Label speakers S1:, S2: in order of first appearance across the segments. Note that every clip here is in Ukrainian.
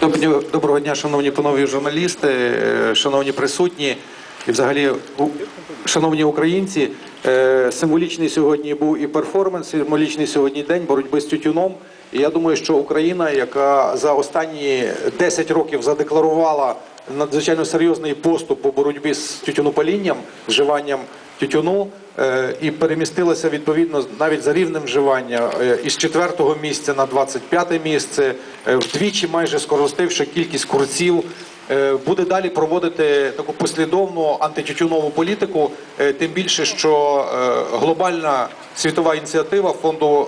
S1: Доброго, дня, шановні панові журналісти, е, шановні присутні і взагалі шановні українці. Е, Символічний сьогодні був і перформанс, символічний сьогодні день боротьби з тютюном. І я думаю, що Україна, яка за останні 10 років задекларувала надзвичайно серйозний поступ по боротьбі з тютюнопалінням, вживанням тютюну е, і перемістилася відповідно навіть за рівнем вживання е, із четвертого місця на 25 місце, е, вдвічі майже скоростивши кількість курців. Буде далі проводити таку послідовну антитютюнову політику, тим більше, що глобальна світова ініціатива фонду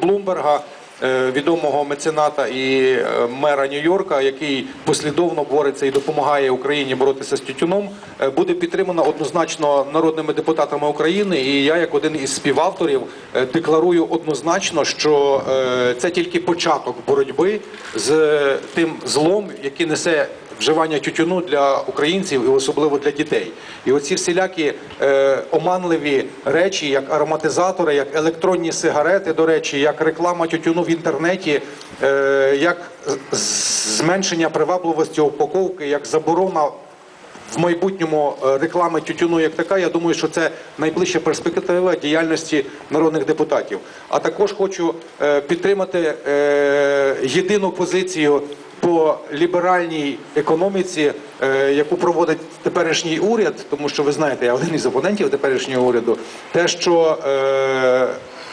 S1: Блумберга відомого мецената і е, мера Нью-Йорка, який послідовно бореться і допомагає Україні боротися з тютюном, е, буде підтримана однозначно народними депутатами України. І я, як один із співавторів, е, декларую однозначно, що е, це тільки початок боротьби з тим злом, який несе. Вживання тютюну для українців і особливо для дітей, і оці всілякі е, оманливі речі, як ароматизатори, як електронні сигарети, до речі, як реклама тютюну в інтернеті, е, як зменшення привабливості упаковки, як заборона в майбутньому е, реклами тютюну як така, я думаю, що це найближча перспектива діяльності народних депутатів. А також хочу е, підтримати е, єдину позицію по ліберальній економіці, е, яку проводить теперішній уряд, тому що ви знаєте, я один із опонентів теперішнього уряду, те, що е,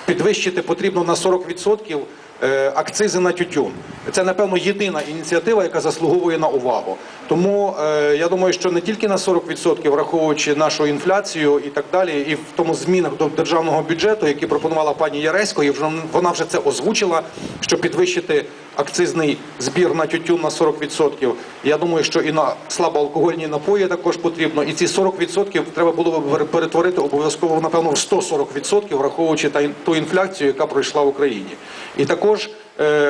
S1: підвищити потрібно на 40% е, акцизи на тютюн. Це напевно єдина ініціатива, яка заслуговує на увагу. Тому я думаю, що не тільки на 40%, враховуючи нашу інфляцію і так далі, і в тому змінах до державного бюджету, які пропонувала пані Яресько, і вона вже це озвучила, що підвищити акцизний збір на тютюн на 40%. Я думаю, що і на слабоалкогольні напої також потрібно. І ці 40% треба було б перетворити обов'язково напевно в 140%, враховуючи ту інфляцію, яка пройшла в Україні. І також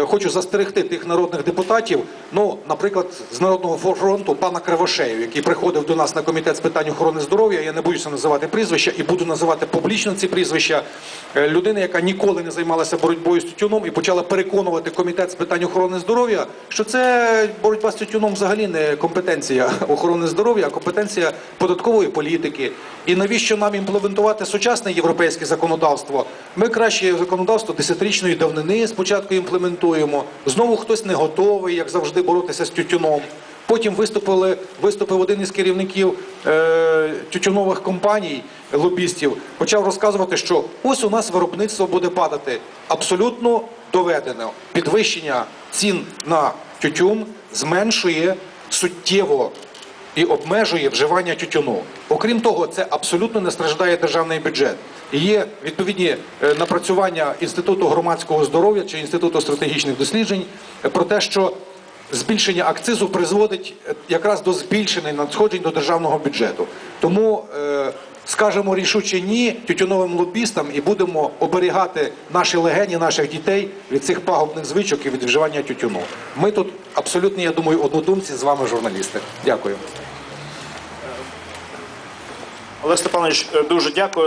S1: хочу застерегти тих народних депутатів. Ну, наприклад, з народного фронту пана Кривошею, який приходив до нас на комітет з питань охорони здоров'я. Я не боюся називати прізвища і буду називати публічно ці прізвища. Е, людини, яка ніколи не займалася боротьбою з тютюном і почала переконувати комітет з питань охорони здоров'я, що це боротьба з тютюном взагалі не компетенція охорони здоров'я, а компетенція податкової політики. І навіщо нам імплементувати сучасне європейське законодавство? Ми краще законодавство десятирічної давнини спочатку імплементуємо. Знову хтось не готовий, як завжди, боротися з тютюном. Потім виступили, виступив один із керівників е, тютюнових компаній, лобістів, почав розказувати, що ось у нас виробництво буде падати. Абсолютно доведено. Підвищення цін на тютюн зменшує суттєво і обмежує вживання тютюну. Окрім того, це абсолютно не страждає державний бюджет. І є відповідні е, напрацювання Інституту громадського здоров'я чи Інституту стратегічних досліджень про те, що збільшення акцизу призводить е, якраз до збільшення надходжень до державного бюджету. Тому е, скажемо рішуче ні тютюновим лобістам і будемо оберігати наші легені, наших дітей від цих пагубних звичок і від вживання тютюну. Ми тут абсолютно, я думаю, однодумці з вами, журналісти. Дякую.
S2: Олег Степанович, е, дуже дякую.